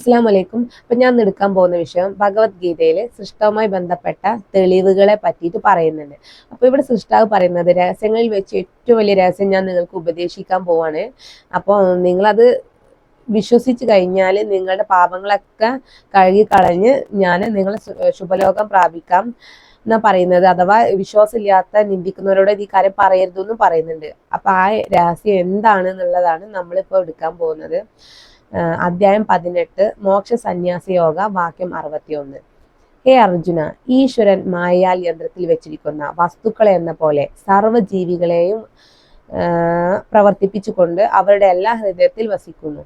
അസ്സാം വലൈക്കും അപ്പൊ ഞാൻ എടുക്കാൻ പോകുന്ന വിഷയം ഭഗവത്ഗീതയിൽ സൃഷ്ടവുമായി ബന്ധപ്പെട്ട തെളിവുകളെ പറ്റിയിട്ട് പറയുന്നുണ്ട്. അപ്പോൾ ഇവിടെ സൃഷ്ടാവ് പറയുന്നത് രഹസ്യങ്ങളിൽ വെച്ച് ഏറ്റവും വലിയ രഹസ്യം ഞാൻ നിങ്ങൾക്ക് ഉപദേശിക്കാൻ പോവാണ്. അപ്പോൾ നിങ്ങളത് വിശ്വസിച്ച് കഴിഞ്ഞാൽ നിങ്ങളുടെ പാപങ്ങളൊക്കെ കഴുകി കളഞ്ഞ് ഞാൻ നിങ്ങളെ ശുഭലോകം പ്രാപിക്കാം എന്നാ പറയുന്നത്. അഥവാ വിശ്വാസമില്ലാത്ത നിന്ദിക്കുന്നവരോട് ഈ കാര്യം പറയരുതെന്നും പറയുന്നുണ്ട്. അപ്പൊ ആ രഹസ്യം എന്താണ് എന്നുള്ളതാണ് നമ്മളിപ്പോൾ എടുക്കാൻ പോകുന്നത്. അധ്യായം പതിനെട്ട് മോക്ഷ സന്യാസ യോഗ വാക്യം അറുപത്തിയൊന്ന്. ഹേ അർജുന ഈശ്വരൻ മായാൽ യന്ത്രത്തിൽ വെച്ചിരിക്കുന്ന വസ്തുക്കളെ എന്ന പോലെ സർവജീവികളെയും പ്രവർത്തിപ്പിച്ചു പ്രവർത്തിപ്പിച്ചുകൊണ്ട് അവരുടെ എല്ലാ ഹൃദയത്തിൽ വസിക്കുന്നു.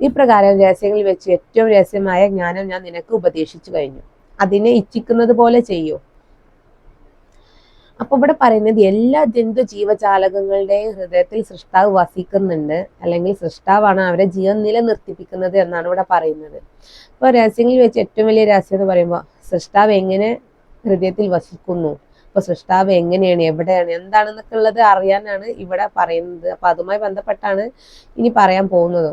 ഇപ്രകാരം രഹസ്യങ്ങളിൽ വെച്ച് ഏറ്റവും രഹസ്യമായ ജ്ഞാനം ഞാൻ നിനക്ക് ഉപദേശിച്ചു കഴിഞ്ഞു. അതിനെ ഇച്ഛിക്കുന്നത് പോലെ ചെയ്യൂ. അപ്പൊ ഇവിടെ പറയുന്നത് എല്ലാ ജന്തു ജീവജാലകങ്ങളുടെയും ഹൃദയത്തിൽ സൃഷ്ടാവ് വസിക്കുന്നുണ്ട്. അല്ലെങ്കിൽ സൃഷ്ടാവാണ് അവരെ ജീവൻ നിലനിർത്തിപ്പിക്കുന്നത് എന്നാണ് ഇവിടെ പറയുന്നത്. ഇപ്പൊ രഹസ്യങ്ങളിൽ വെച്ച് ഏറ്റവും വലിയ രഹസ്യം എന്ന് പറയുമ്പോൾ സൃഷ്ടാവ് എങ്ങനെ ഹൃദയത്തിൽ വസിക്കുന്നു? അപ്പൊ സൃഷ്ടാവ് എങ്ങനെയാണ്? എവിടെയാണ്? എന്താണെന്നൊക്കെ ഉള്ളത് അറിയാനാണ് ഇവിടെ പറയുന്നത്. അപ്പൊ അതുമായി ബന്ധപ്പെട്ടാണ് ഇനി പറയാൻ പോകുന്നത്.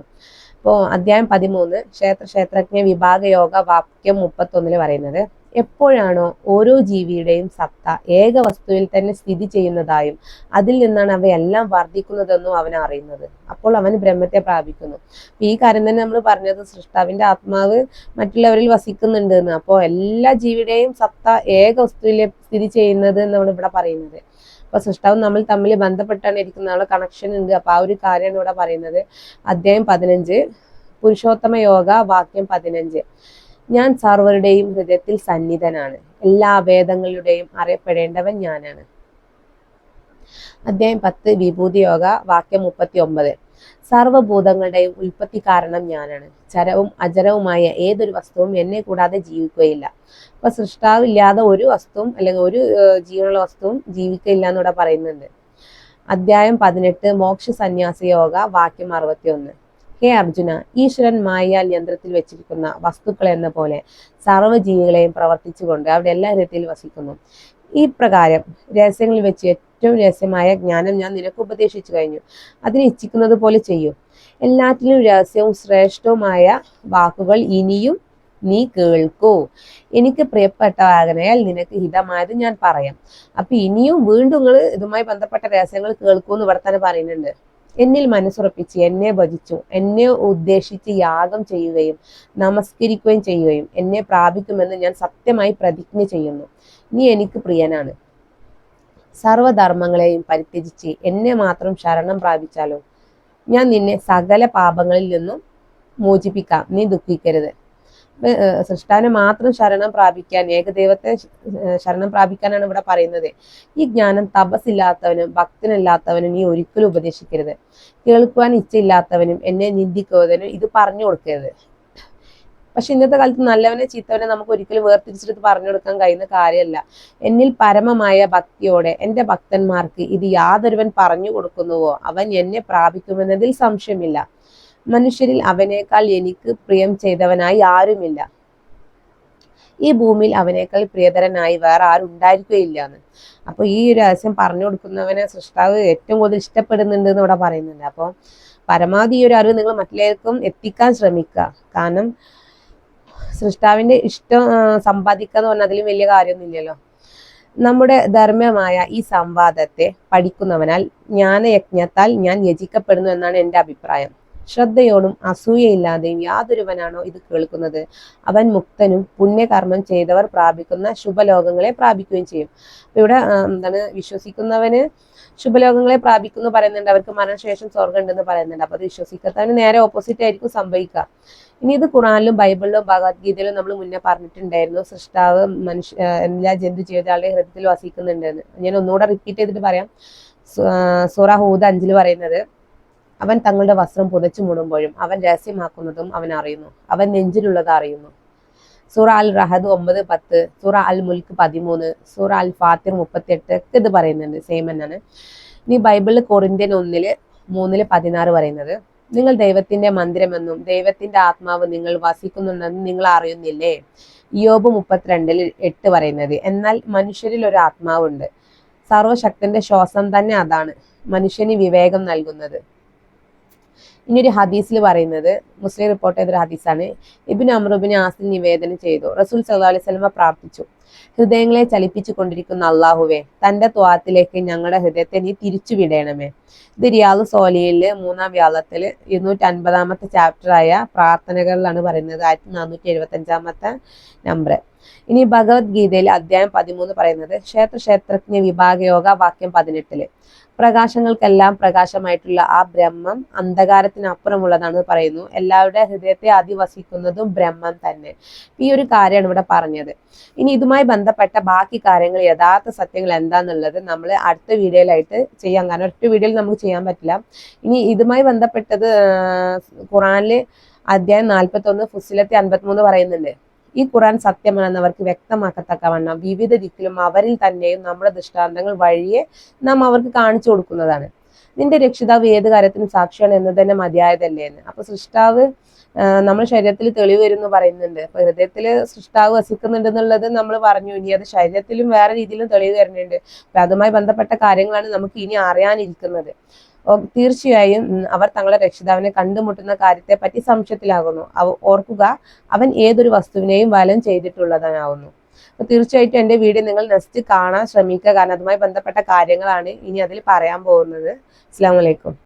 അപ്പോൾ അധ്യായം പതിമൂന്ന് ക്ഷേത്ര ക്ഷേത്രജ്ഞ വിഭാഗ യോഗ വാക്യം മുപ്പത്തൊന്നിൽ പറയുന്നത്. എപ്പോഴാണോ ഓരോ ജീവിയുടെയും സത്ത ഏക വസ്തുവിൽ തന്നെ സ്ഥിതി ചെയ്യുന്നതായും അതിൽ നിന്നാണ് അവയെല്ലാം വർദ്ധിക്കുന്നതെന്നും അവൻ അറിയുന്നത്. അപ്പോൾ അവൻ ബ്രഹ്മത്തെ പ്രാപിക്കുന്നു. ഈ കാര്യം തന്നെ നമ്മൾ പറഞ്ഞത് സൃഷ്ടാവിന്റെ ആത്മാവ് മറ്റുള്ളവരിൽ വസിക്കുന്നുണ്ട് എന്ന് അപ്പോൾ എല്ലാ ജീവിയുടെയും സത്ത ഏക വസ്തുവിൽ സ്ഥിതി ചെയ്യുന്നത് എന്നാണ് ഇവിടെ പറയുന്നത്. അപ്പൊ സൃഷ്ടാവും നമ്മൾ തമ്മിൽ ബന്ധപ്പെട്ടാണ് ഇരിക്കുന്ന നമ്മളെ കണക്ഷൻ ഉണ്ട്. അപ്പൊ ആ ഒരു കാര്യമാണ് ഇവിടെ പറയുന്നത്. അധ്യായം പതിനഞ്ച്. പുരുഷോത്തമ യോഗ വാക്യം പതിനഞ്ച്. ഞാൻ സർവരുടെയും ഹൃദയത്തിൽ സന്നിധനാണ്. എല്ലാ വേദങ്ങളുടെയും അറിയപ്പെടേണ്ടവൻ ഞാനാണ്. അധ്യായം പത്ത് വിഭൂതി യോഗ വാക്യം മുപ്പത്തി ഒമ്പത് സർവഭൂതങ്ങളുടെയും ഉൽപ്പത്തി കാരണം ഞാനാണ്. ചരവും അചരവുമായ ഏതൊരു വസ്തുവും എന്നെ കൂടാതെ ജീവിക്കുകയില്ല. അപ്പൊ സൃഷ്ടാവില്ലാതെ ഒരു വസ്തുവും അല്ലെങ്കിൽ ഒരു ജീവനുള്ള വസ്തുവും ജീവിക്കയില്ല എന്നിവിടെ പറയുന്നുണ്ട്. അധ്യായം പതിനെട്ട് മോക്ഷ സന്യാസ യോഗ വാക്യം അറുപത്തിയൊന്ന്. ഹേ അർജുന ഈശ്വരൻ മായാൽ യന്ത്രത്തിൽ വെച്ചിരിക്കുന്ന വസ്തുക്കൾ എന്ന പോലെ സർവജീവികളെയും പ്രവർത്തിച്ചുകൊണ്ട് അവിടെ എല്ലാ രീതിയിൽ വസിക്കുന്നു. ഈ പ്രകാരം രഹസ്യങ്ങളിൽ വെച്ച് ഏറ്റവും രഹസ്യമായ ജ്ഞാനം ഞാൻ നിനക്ക് ഉപദേശിച്ചു കഴിഞ്ഞു. അതിനെ ഇച്ഛിക്കുന്നത് പോലെ ചെയ്യൂ. എല്ലാറ്റിലും രഹസ്യവും ശ്രേഷ്ഠവുമായ വാക്കുകൾ ഇനിയും നീ കേൾക്കൂ. എനിക്ക് പ്രിയപ്പെട്ട പ്രിയപ്പെട്ടവാകനയാൽ നിനക്ക് ഹിതമായത് ഞാൻ പറയാം. അപ്പൊ ഇനിയും വീണ്ടും നിങ്ങൾ ഇതുമായി ബന്ധപ്പെട്ട രഹസ്യങ്ങൾ കേൾക്കൂ എന്ന് ഇവിടെ തന്നെ പറയുന്നുണ്ട്. എന്നിൽ മനസ്സുറപ്പിച്ച് എന്നെ ഭജിച്ചു എന്നെ ഉദ്ദേശിച്ച് യാഗം ചെയ്യുകയും നമസ്കരിക്കുകയും ചെയ്യുകയും എന്നെ പ്രാപിക്കുമെന്ന് ഞാൻ സത്യമായി പ്രതിജ്ഞ ചെയ്യുന്നു. നീ എനിക്ക് പ്രിയനാണ്. സർവധർമ്മങ്ങളെയും പരിത്യജിച്ച് എന്നെ മാത്രം ശരണം പ്രാപിച്ചാലോ? ഞാൻ നിന്നെ സകല പാപങ്ങളിൽ നിന്നും മോചിപ്പിക്കാം. നീ ദുഃഖിക്കരുത്. സൃഷ്ടാവിനെ മാത്രം ശരണം പ്രാപിക്കാൻ ഏകദൈവത്തെ ശരണം പ്രാപിക്കാനാണ് ഇവിടെ പറയുന്നത്. ഈ ജ്ഞാനം തപസ്സില്ലാത്തവനും ഭക്തനല്ലാത്തവനും നീ ഒരിക്കലും ഉപദേശിക്കരുത്. കേൾക്കുവാൻ ഇച്ഛയില്ലാത്തവനും എന്നെ നിന്ദിക്കുന്നതിനും ഇത് പറഞ്ഞു കൊടുക്കരുത്. പക്ഷെ ഇന്നത്തെ കാലത്ത് നല്ലവനെ ചീത്തവനെ നമുക്ക് ഒരിക്കലും വേർതിരിച്ചെടുത്ത് പറഞ്ഞു കൊടുക്കാൻ കഴിയുന്ന കാര്യമല്ല. എന്നിൽ പരമമായ ഭക്തിയോടെ എന്റെ ഭക്തന്മാർക്ക് ഇത് യാതൊരുവൻ പറഞ്ഞു കൊടുക്കുന്നുവോ? അവൻ എന്നെ പ്രാപിക്കുമെന്നതിൽ സംശയമില്ല. മനുഷ്യരിൽ അവനേക്കാൾ എനിക്ക് പ്രിയം ചെയ്തവനായി ആരുമില്ല. ഈ ഭൂമിയിൽ അവനേക്കാൾ പ്രിയതരനായി വേറെ ആരും ഉണ്ടായിരിക്കുകയില്ല എന്ന് അപ്പൊ ഈ ഒരു രഹസ്യം പറഞ്ഞു കൊടുക്കുന്നവനെ സൃഷ്ടാവ് ഏറ്റവും കൂടുതൽ ഇഷ്ടപ്പെടുന്നുണ്ട് എന്ന് ഇവിടെ പറയുന്നുണ്ട്. അപ്പോൾ പരമാവധി ഈ ഒരു അറിവ് നിങ്ങൾ മറ്റുള്ളവർക്കും എത്തിക്കാൻ ശ്രമിക്കുക. കാരണം സൃഷ്ടാവിന്റെ ഇഷ്ടം സമ്പാദിക്കുക എന്ന് പറഞ്ഞാൽ അതിലും വലിയ കാര്യമൊന്നുമില്ലല്ലോ. നമ്മുടെ ധർമ്മമായ ഈ സംവാദത്തെ പഠിക്കുന്നവനാൽ ജ്ഞാനയജ്ഞത്താൽ ഞാൻ യജിക്കപ്പെടുന്നു എന്നാണ് എന്റെ അഭിപ്രായം. ശ്രദ്ധയോടും അസൂയയില്ലാതെയും യാതൊരുവനാണോ ഇത് കേൾക്കുന്നത്? അവൻ മുക്തനും പുണ്യകർമ്മം ചെയ്തവർ പ്രാപിക്കുന്ന ശുഭലോകങ്ങളെ പ്രാപിക്കുകയും ചെയ്യും. ഇവിടെ എന്താണ് വിശ്വസിക്കുന്നവന് ശുഭലോകങ്ങളെ പ്രാപിക്കുന്നു പറയുന്നുണ്ട്. അവർക്ക് മരണശേഷം സ്വർഗം ഉണ്ടെന്ന് പറയുന്നുണ്ട്. അപ്പൊ അത് വിശ്വസിക്കാത്തവന് നേരെ ഓപ്പോസിറ്റ് ആയിരിക്കും സംഭവിക്കുക. ഇനി ഇത് ഖുറാനിലും ബൈബിളിലും ഭഗവത്ഗീതയിലും നമ്മൾ മുന്നേ പറഞ്ഞിട്ടുണ്ടായിരുന്നു. സൃഷ്ടാവ് മനുഷ്യ എല്ലാ ജന്തു ജീവിതങ്ങളുടെ ഹൃദയത്തിൽ വസിക്കുന്നുണ്ടെന്ന്. ഞാൻ ഒന്നുകൂടെ റിപ്പീറ്റ് ചെയ്തിട്ട് പറയാം. സൂറ ഹൂദ് അഞ്ചിൽ പറയുന്നത് അവൻ തങ്ങളുടെ വസ്ത്രം പുതച്ചു മൂടുമ്പോഴും അവൻ രഹസ്യമാക്കുന്നതും അവൻ അറിയുന്നു. അവൻ നെഞ്ചിലുള്ളത് അറിയുന്നു. സൂറ അൽ റഹദ് ഒമ്പത് പത്ത് സൂറ അൽ മുൽക്ക് പതിമൂന്ന് സൂറ അൽ ഫാത്തിർ മുപ്പത്തിയെട്ട് ഇത് പറയുന്നുണ്ട്. സെയിം തന്നെയാണ്. ഇനി ബൈബിളിൽ കൊറിന്ത്യൻ ഒന്നിൽ മൂന്നിൽ പതിനാറ് പറയുന്നത് നിങ്ങൾ ദൈവത്തിന്റെ മന്ദിരമെന്നും ദൈവത്തിന്റെ ആത്മാവ് നിങ്ങൾ വസിക്കുന്നുണ്ടെന്നും നിങ്ങൾ അറിയുന്നില്ലേ? യോബ് മുപ്പത്തിരണ്ടിൽ എട്ട് പറയുന്നത് എന്നാൽ മനുഷ്യരിൽ ഒരു ആത്മാവുണ്ട്. സർവശക്തന്റെ ശ്വാസം തന്നെ അതാണ്. മനുഷ്യന് വിവേകം നൽകുന്നത്. ഇനി ഒരു ഹദീസിൽ പറയുന്നത് മുസ്ലിം റിപ്പോർട്ട് ചെയ്തൊരു ഹദീസാണ്. ഇബിൻ അമ്രുബിന് ആസിൽ നിവേദനം ചെയ്തു. റസൂൽ സല്ലാ അലൈഹി സ്വലമ പ്രാർത്ഥിച്ചു. ഹൃദയങ്ങളെ ചലിപ്പിച്ചു കൊണ്ടിരിക്കുന്ന അള്ളാഹുവേ തന്റെ ത്വാത്തിലേക്ക് ഞങ്ങളുടെ ഹൃദയത്തെ നീ തിരിച്ചു വിടണമേ. ഇത് റിയാദ് സോലിയിൽ മൂന്നാം വ്യാളത്തിൽ ഇരുന്നൂറ്റി അൻപതാമത്തെ ചാപ്റ്ററായ പ്രാർത്ഥനകളിലാണ് പറയുന്നത്. ആയിരത്തി നാനൂറ്റി എഴുപത്തി അഞ്ചാമത്തെ നമ്പർ ഇനി ഭഗവത്ഗീതയിൽ അധ്യായം പതിമൂന്ന് പറയുന്നത് ക്ഷേത്ര ക്ഷേത്രജ്ഞ വിഭാഗയോഗ വാക്യം പതിനെട്ടിൽ. പ്രകാശങ്ങൾക്കെല്ലാം പ്രകാശമായിട്ടുള്ള ആ ബ്രഹ്മം അന്ധകാരത്തിനപ്പുറമുള്ളതാണെന്ന് പറയുന്നു. എല്ലാവരുടെ ഹൃദയത്തെ അധിവസിക്കുന്നതും ബ്രഹ്മം തന്നെ. ഈ ഒരു കാര്യമാണ് ഇവിടെ പറഞ്ഞത്. ഇനി ഇതുമായി ബന്ധപ്പെട്ട ബാക്കി കാര്യങ്ങൾ യഥാർത്ഥ സത്യങ്ങൾ എന്താന്നുള്ളത് നമ്മൾ അടുത്ത വീഡിയോയിലായിട്ട് ചെയ്യാൻ കാരണം ഒറ്റ വീഡിയോയിൽ നമുക്ക് ചെയ്യാൻ പറ്റില്ല. ഇനി ഇതുമായി ബന്ധപ്പെട്ടത് ഖുറാനിൽ അധ്യായം നാൽപ്പത്തി ഒന്ന് ഫുസിലത്തി അൻപത്തിമൂന്ന് പറയുന്നുണ്ട്. ഈ ഖുറാൻ സത്യമാണെന്നവർക്ക് വ്യക്തമാക്കത്തക്കവണ്ണം വിവിധ ദിക്കിലും അവരിൽ തന്നെയും നമ്മുടെ ദൃഷ്ടാന്തങ്ങൾ വഴിയെ നാം അവർക്ക് കാണിച്ചു കൊടുക്കുന്നതാണ്. നിന്റെ രക്ഷിതാവ് ഏത് കാര്യത്തിനും സാക്ഷിയാണ് എന്ന് തന്നെ മതിയായതല്ലേ എന്ന്. അപ്പൊ സൃഷ്ടാവ് നമ്മുടെ ശരീരത്തിൽ തെളിവ് വരും എന്ന് പറയുന്നുണ്ട്. അപ്പൊ ഹൃദയത്തിൽ സൃഷ്ടാവ് വസിക്കുന്നുണ്ട് എന്നുള്ളത് നമ്മൾ പറഞ്ഞു. ഇനി അത് ശരീരത്തിലും വേറെ രീതിയിലും തെളിവ് വരുന്നുണ്ട് അപ്പൊ അതുമായി ബന്ധപ്പെട്ട കാര്യങ്ങളാണ് നമുക്ക് ഇനി അറിയാനിരിക്കുന്നത്. തീർച്ചയായും അവർ തങ്ങളുടെ രക്ഷിതാവിനെ കണ്ടുമുട്ടുന്ന കാര്യത്തെ പറ്റി സംശയത്തിലാകുന്നു. അവ ഓർക്കുക അവൻ ഏതൊരു വസ്തുവിനെയും വലം ചെയ്തിട്ടുള്ളതാവുന്നു തീർച്ചയായിട്ടും എന്റെ വീഡിയോ നിങ്ങൾ നെക്സ്റ്റ് കാണാൻ ശ്രമിക്കുക. കാരണം അതുമായി ബന്ധപ്പെട്ട കാര്യങ്ങളാണ് ഇനി അതിൽ പറയാൻ പോകുന്നത്. അസ്സാം വലൈക്കും